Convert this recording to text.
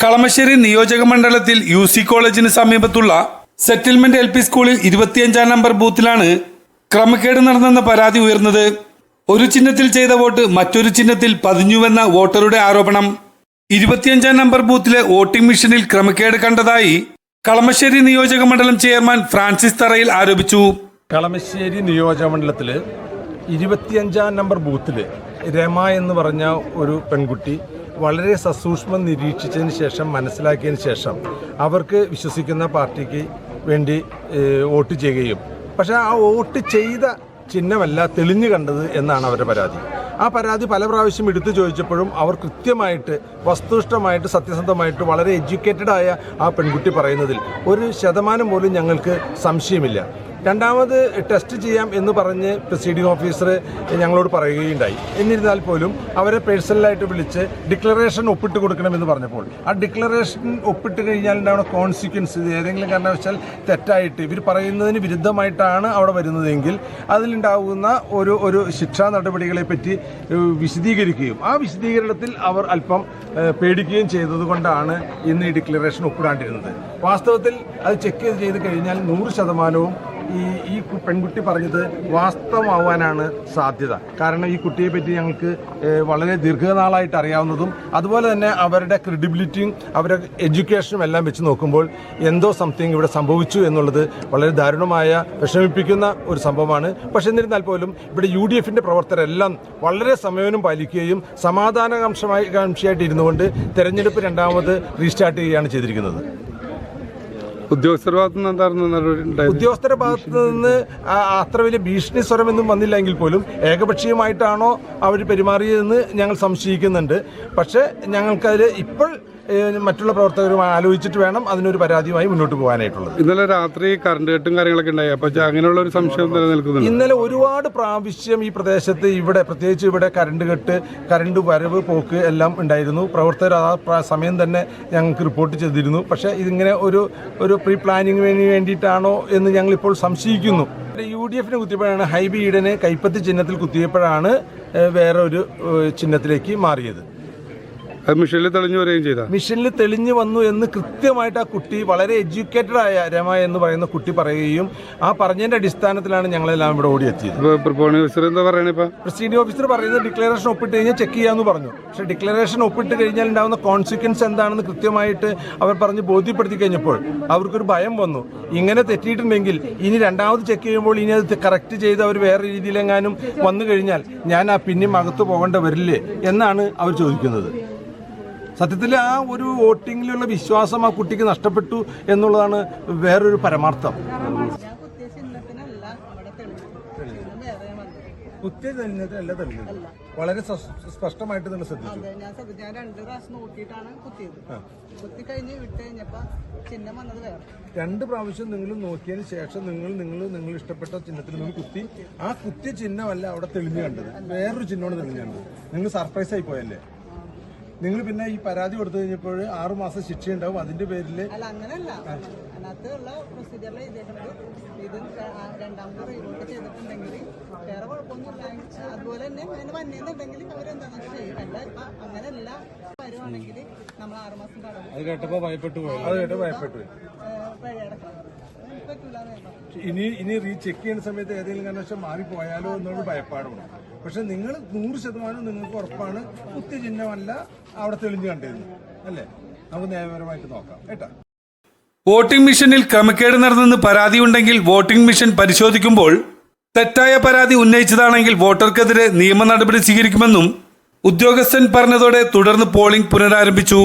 കളമശ്ശേരി നിയോജക മണ്ഡലത്തിൽ U C കോളേജിന് സമീപത്തുള്ള സെറ്റിൽമെന്റ് എൽ പി സ്കൂളിൽ ഇരുപത്തിയഞ്ചാം നമ്പർ ബൂത്തിലാണ് ക്രമക്കേട് നടന്നെന്ന പരാതി ഉയർന്നത്. ഒരു ചിഹ്നത്തിൽ ചെയ്ത വോട്ട് മറ്റൊരു ചിഹ്നത്തിൽ പതിഞ്ഞുവെന്ന വോട്ടറുടെ ആരോപണം. ഇരുപത്തിയഞ്ചാം നമ്പർ ബൂത്തിലെ വോട്ടിംഗ് മെഷീനിൽ ക്രമക്കേട് കണ്ടതായി കളമശ്ശേരി നിയോജക മണ്ഡലം ചെയർമാൻ ഫ്രാൻസിസ് തറയിൽ ആരോപിച്ചു. കളമശ്ശേരി നിയോജകമണ്ഡലത്തിൽ ഇരുപത്തിയഞ്ചാം നമ്പർ ബൂത്തിൽ രമ എന്ന് പറഞ്ഞ ഒരു പെൺകുട്ടി വളരെ സസൂക്ഷ്മം നിരീക്ഷിച്ചതിന് ശേഷം മനസ്സിലാക്കിയതിന് ശേഷം അവർക്ക് വിശ്വസിക്കുന്ന പാർട്ടിക്ക് വേണ്ടി വോട്ട് ചെയ്യുകയും. പക്ഷേ ആ വോട്ട് ചെയ്ത ചിഹ്നമല്ല തെളിഞ്ഞു കണ്ടത് എന്നാണ് അവരുടെ പരാതി. ആ പരാതി പല പ്രാവശ്യം എടുത്തു ചോദിച്ചപ്പോഴും അവർ കൃത്യമായിട്ട് വസ്തുനിഷ്ഠമായിട്ട് സത്യസന്ധമായിട്ട് വളരെ എഡ്യൂക്കേറ്റഡായ ആ പെൺകുട്ടി പറയുന്നതിൽ ഒരു ശതമാനം പോലും ഞങ്ങൾക്ക് സംശയമില്ല. രണ്ടാമത് ടെസ്റ്റ് ചെയ്യാം എന്ന് പറഞ്ഞ് പ്രസീഡിംഗ് ഓഫീസർ ഞങ്ങളോട് പറയുകയുണ്ടായി. എന്നിരുന്നാൽ പോലും അവരെ പേഴ്സണലായിട്ട് വിളിച്ച് ഡിക്ലറേഷൻ ഒപ്പിട്ട് കൊടുക്കണമെന്ന് പറഞ്ഞപ്പോൾ ആ ഡിക്ലറേഷൻ ഒപ്പിട്ട് കഴിഞ്ഞാൽ ഉണ്ടാവുന്ന കോൺസിക്വൻസ് ഏതെങ്കിലും കാരണവശാൽ തെറ്റായിട്ട് ഇവർ പറയുന്നതിന് വിരുദ്ധമായിട്ടാണ് അവിടെ വരുന്നതെങ്കിൽ അതിലുണ്ടാകുന്ന ഒരു ഒരു ശിക്ഷാ നടപടികളെ പറ്റി വിശദീകരിക്കുകയും ആ വിശദീകരണത്തിൽ അവർ അല്പം പേടിക്കുകയും ചെയ്തതുകൊണ്ടാണ് ഇന്ന് ഈ ഡിക്ലറേഷൻ ഒപ്പിടാണ്ടിരുന്നത്. വാസ്തവത്തിൽ അത് ചെക്ക് ചെയ്ത് കഴിഞ്ഞാൽ നൂറ് ശതമാനവും ഈ ഈ പെൺകുട്ടി പറഞ്ഞത് വാസ്തവമാവാനാണ് സാധ്യത. കാരണം ഈ കുട്ടിയെ പറ്റി ഞങ്ങൾക്ക് വളരെ ദീർഘനാളായിട്ട് അറിയാവുന്നതും അതുപോലെ തന്നെ അവരുടെ ക്രെഡിബിലിറ്റിയും അവരുടെ എഡ്യൂക്കേഷനും എല്ലാം വെച്ച് നോക്കുമ്പോൾ എന്തോ സംതിങ് ഇവിടെ സംഭവിച്ചു എന്നുള്ളത് വളരെ ദാരുണമായ വിഷമിപ്പിക്കുന്ന ഒരു സംഭവമാണ്. പക്ഷേ എന്നിരുന്നാൽ പോലും ഇവിടെ യു ഡി എഫിന്റെ പ്രവർത്തകരെല്ലാം വളരെ സമയവനും പാലിക്കുകയും സമാധാനകാംക്ഷമായി കാംക്ഷിയായിട്ട് ഇരുന്നുകൊണ്ട് തെരഞ്ഞെടുപ്പ് രണ്ടാമത് റീസ്റ്റാർട്ട് ചെയ്യുകയാണ് ചെയ്തിരിക്കുന്നത്. ഉദ്യോഗസ്ഥരുടെ ഭാഗത്തുനിന്ന് എന്തായിരുന്നു നടപടി ഉദ്യോഗസ്ഥരുടെ ഭാഗത്ത് നിന്ന് അത്ര വലിയ ഭീഷണി സ്വരമൊന്നും വന്നില്ലെങ്കിൽ പോലും ഏകപക്ഷീയമായിട്ടാണോ അവർ പെരുമാറിയതെന്ന് ഞങ്ങൾ സംശയിക്കുന്നുണ്ട്. പക്ഷേ ഞങ്ങൾക്കതിൽ ഇപ്പോൾ മറ്റുള്ള പ്രവർത്തകരുമായി ആലോചിച്ചിട്ട് വേണം അതിനൊരു പരാതിയുമായി മുന്നോട്ട് പോകാനായിട്ടുള്ളത്. ഇന്നലെ രാത്രി കറണ്ട് കെട്ടും കാര്യങ്ങളൊക്കെ ഉണ്ടായി. അപ്പൊ അങ്ങനെയുള്ള ഒരു സംശയം നിലനിൽക്കുന്നു ഇന്നലെ ഒരുപാട് പ്രാവശ്യം ഈ പ്രദേശത്ത് ഇവിടെ പ്രത്യേകിച്ച് ഇവിടെ കറണ്ട് കെട്ട് കറണ്ട് വരവ് പോക്ക് എല്ലാം ഉണ്ടായിരുന്നു. പ്രവർത്തകർ ആ സമയം തന്നെ ഞങ്ങൾക്ക് റിപ്പോർട്ട് ചെയ്തിരുന്നു. പക്ഷേ ഇതിങ്ങനെ ഒരു ഒരു പ്രീ പ്ലാനിങ്ങിന് വേണ്ടിയിട്ടാണോ എന്ന് ഞങ്ങൾ ഇപ്പോൾ സംശയിക്കുന്നു. യു ഡി എഫിന് കുത്തിയപ്പോഴാണ് ഹൈബി ഈഡന് കൈപ്പത്തി ചിഹ്നത്തിൽ കുത്തിയപ്പോഴാണ് വേറെ ഒരു ചിഹ്നത്തിലേക്ക് മാറിയത്. മിഷനിൽ തെളിഞ്ഞു വരികയും ചെയ്ത. മിഷനിൽ തെളിഞ്ഞു വന്നു എന്ന് കൃത്യമായിട്ട് ആ കുട്ടി വളരെ എഡ്യൂക്കേറ്റഡ് ആയ രമ എന്ന് പറയുന്ന കുട്ടി പറയുകയും ആ പറഞ്ഞതിന്റെ അടിസ്ഥാനത്തിലാണ് ഞങ്ങളെല്ലാം ഇവിടെ ഓടിയെത്തിയത്. ഓഫീസർ എന്താ ഇപ്പൊ? പ്രസിഡന്റ് ഓഫീസർ പറയുന്നത് ഡിക്ലറേഷൻ ഒപ്പിട്ട് കഴിഞ്ഞാൽ ചെക്ക് ചെയ്യാന്ന് പറഞ്ഞു. പക്ഷെ ഡിക്ലറേഷൻ ഒപ്പിട്ട് കഴിഞ്ഞാൽ ഉണ്ടാകുന്ന കോൺസിക്വൻസ് എന്താണെന്ന് കൃത്യമായിട്ട് അവർ പറഞ്ഞ് ബോധ്യപ്പെടുത്തി കഴിഞ്ഞപ്പോൾ അവർക്കൊരു ഭയം വന്നു. ഇങ്ങനെ തെറ്റിയിട്ടുണ്ടെങ്കിൽ ഇനി രണ്ടാമത് ചെക്ക് ചെയ്യുമ്പോൾ ഇനി അത് കറക്റ്റ് ചെയ്ത് അവർ വേറെ രീതിയിലെങ്ങാനും വന്നു കഴിഞ്ഞാൽ ഞാൻ ആ പിന്നെയും അകത്ത് പോകേണ്ട വരില്ലേ എന്നാണ് അവർ ചോദിക്കുന്നത്. സത്യത്തിൽ ആ ഒരു വോട്ടിങ്ങിലുള്ള വിശ്വാസം ആ കുട്ടിക്ക് നഷ്ടപ്പെട്ടു എന്നുള്ളതാണ് വേറൊരു പരമാർത്ഥം. കുത്തിയ തെളിഞ്ഞത്. അല്ല വളരെ സ്പഷ്ടമായിട്ട് നിങ്ങൾ ശ്രദ്ധിച്ചു. അതെ ഞാൻ ശ്രദ്ധിച്ചു. ഞാൻ രണ്ട് പ്രാവശ്യം നോക്കിയിട്ടാണ് കുത്തിയത്. കുത്തി കഴിഞ്ഞ് വിട്ട് കഴിഞ്ഞപ്പോ ചിഹ്നം വന്നത് വേറെ. രണ്ട് പ്രാവശ്യം നിങ്ങൾ നോക്കിയതിന് ശേഷം നിങ്ങൾ നിങ്ങൾ നിങ്ങൾ ഇഷ്ടപ്പെട്ട ചിഹ്നത്തിൽ നിങ്ങൾ കുത്തി. ആ കുത്തിയ ചിഹ്നമല്ല അവിടെ തെളിഞ്ഞു കണ്ടത്. വേറൊരു ചിഹ്നമാണ് തെളിഞ്ഞു കണ്ടത്. നിങ്ങൾ സർപ്രൈസ് ആയി പോയല്ലേ? നിങ്ങൾ പിന്നെ ഈ പരാതി കൊടുത്തു കഴിഞ്ഞപ്പോൾ ആറുമാസം ശിക്ഷ ഉണ്ടാവും അതിന്റെ പേരിൽ അല്ല പ്രൊസീജിയറിൽ ഇത് രണ്ടാമത്തെ ചെയ്തിട്ടുണ്ടെങ്കിൽ വേറെ കുഴപ്പമൊന്നുമില്ല. അതുപോലെ തന്നെ അതിന് വന്നിരുന്നുണ്ടെങ്കിൽ അവരെന്താണെന്ന് വെച്ചാൽ ചെയ്യും അല്ല ഇപ്പൊ അങ്ങനെയല്ല വരുവാണെങ്കിൽ നമ്മൾ ആറുമാസം കടന്നു അത് കേട്ടപ്പോ ഭയപ്പെട്ടു പോയി. അത് കേട്ടോ ഭയപ്പെട്ടു പോയി. പിഴയടക്കണം ഇനി ഇനി റീ ചെക്ക് ചെയ്യുന്ന സമയത്ത് ഏതെങ്കിലും കാരണവശാൽ മാറിപ്പോയാലോ എന്നുള്ള ഭയപ്പാടുണ്ട്. പക്ഷെ നിങ്ങൾ നൂറ് ശതമാനം നിങ്ങൾക്ക് ഉറപ്പാണ് കുത്തിചിഹ്നമല്ല അവിടെ തെളിഞ്ഞു കണ്ടിരുന്നു അല്ലേ? നമുക്ക് നിയമപരമായിട്ട് നോക്കാം. കേട്ടോ? വോട്ടിംഗ് മെഷീനിൽ ക്രമക്കേട് നടന്നെന്ന് പരാതിയുണ്ടെങ്കിൽ വോട്ടിംഗ് മെഷീൻ പരിശോധിക്കുമ്പോൾ തെറ്റായ പരാതി ഉന്നയിച്ചതാണെങ്കിൽ വോട്ടർക്കെതിരെ നിയമ നടപടി സ്വീകരിക്കുമെന്നും ഉദ്യോഗസ്ഥൻ പറഞ്ഞതോടെ തുടർന്ന് പോളിംഗ് പുനരാരംഭിച്ചു.